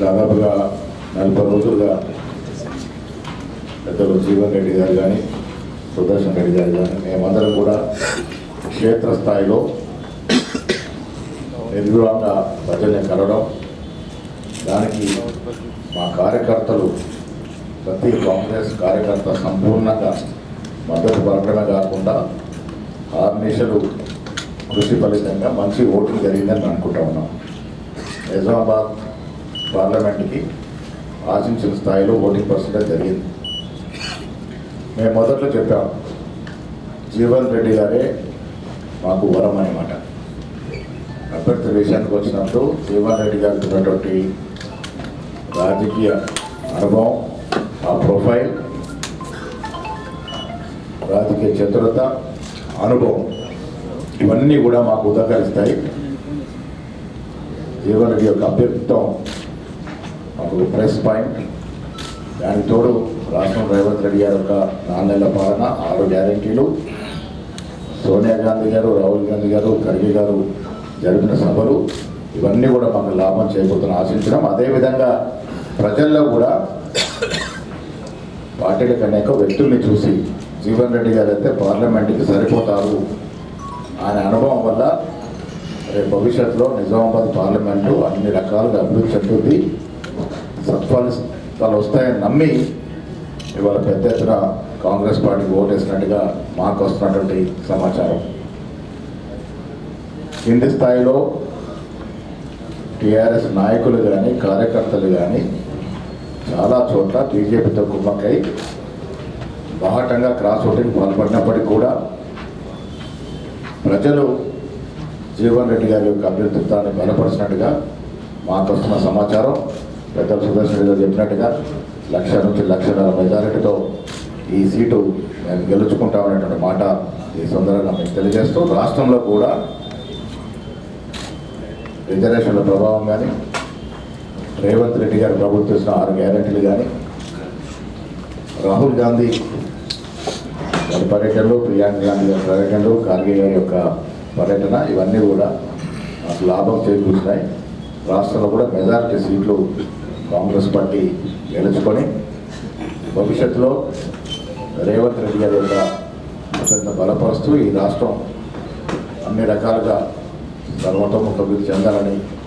దాదాపుగా నలభై రోజులుగా పెద్దలు జీవన్ రెడ్డి గారు కానీ సుదర్శన్ రెడ్డి గారు కానీ మేమందరం కూడా క్షేత్రస్థాయిలో నిర్వివాంగా ప్రజల్ని కలడం దానికి మా కార్యకర్తలు ప్రతి కాంగ్రెస్ కార్యకర్త సంపూర్ణంగా మద్దతు పలకడమే కాకుండా ఆర్నిషలు కృషి ఫలితంగా మంచి ఓటింగ్ జరిగిందని అనుకుంటా ఉన్నాం. నిజామాబాద్ పార్లమెంట్కి ఆశించిన స్థాయిలో ఓటింగ్ పర్సెంటేజ్ జరిగింది. మేము మొదట్లో చెప్పాం జీవన్ రెడ్డి గారే మాకు వరం అనమాట అభ్యర్థి విషయానికి వచ్చినప్పుడు జీవన్ రెడ్డి గారికి ఉన్నటువంటి రాజకీయ అనుభవం ఆ ప్రొఫైల్ రాజకీయ చతురత అనుభవం ఇవన్నీ కూడా మాకు ఉదకరిస్తాయి. జీవన్ రెడ్డి యొక్క అభ్యర్థిత్వం మాకు ప్రెస్ పాయింట్. దానికి తోడు రాష్ట్రం రేవంత్ రెడ్డి గారి యొక్క నాణ్యల పాలన ఆరు గ్యారంటీలు. సోనియా గాంధీ గారు రాహుల్ గాంధీ గారు ఖర్గే గారు జరిపిన సభలు ఇవన్నీ కూడా మాకు లాభం చేయబోతున్న ఆశించడం అదేవిధంగా ప్రజల్లో కూడా పార్టీలకు అనేక వ్యక్తుల్ని చూసి జీవన్ రెడ్డి గారు అయితే పార్లమెంట్కి సరిపోతారు ఆయన అనుభవం వల్ల రేపు భవిష్యత్తులో నిజామాబాద్ పార్లమెంటు అన్ని రకాలుగా అభివృద్ధి చెందుతుంది వాళ్ళు వస్తాయని నమ్మి ఇవాళ పెద్ద ఎత్తున కాంగ్రెస్ పార్టీకి ఓటేసినట్టుగా మాకు వస్తున్నటువంటి సమాచారం. కింది స్థాయిలో టీఆర్ఎస్ నాయకులు కానీ కార్యకర్తలు కానీ చాలా చోట్ల బీజేపీతో కుమ్మక్కై బాహటంగా క్రాస్ ఓటింగ్ పాల్పడినప్పటికీ కూడా ప్రజలు జీవన్ రెడ్డి గారి యొక్క అభ్యర్థిత్వాన్ని బలపరిచినట్టుగా మాకు వస్తున్న సమాచారం. పెద్ద సుదర్శన్ గారు చెప్పినట్టుగా లక్ష నుంచి లక్షన్నర మెజారిటీతో ఈ సీటు మేము గెలుచుకుంటామనేటువంటి మాట ఈ సందర్భంగా మీకు తెలియజేస్తూ రాష్ట్రంలో కూడా రిజర్వేషన్ల ప్రభావం కానీ రేవంత్ రెడ్డి గారు ప్రభుత్వం ఆరు గ్యారెంటీలు కానీ రాహుల్ గాంధీ గారి పర్యటనలు ప్రియాంక గాంధీ గారి పర్యటనలు ఖార్గే గారి యొక్క పర్యటన ఇవన్నీ కూడా మాకు లాభం చేకూర్చినాయి. రాష్ట్రంలో కూడా మెజారిటీ సీట్లు కాంగ్రెస్ పార్టీ గెలుచుకొని భవిష్యత్తులో రేవంత్ రెడ్డి గారి యొక్క అత్యంత బలపరుస్తూ ఈ రాష్ట్రం అన్ని రకాలుగా సర్వతోముఖ అభివృద్ధి చెందాలని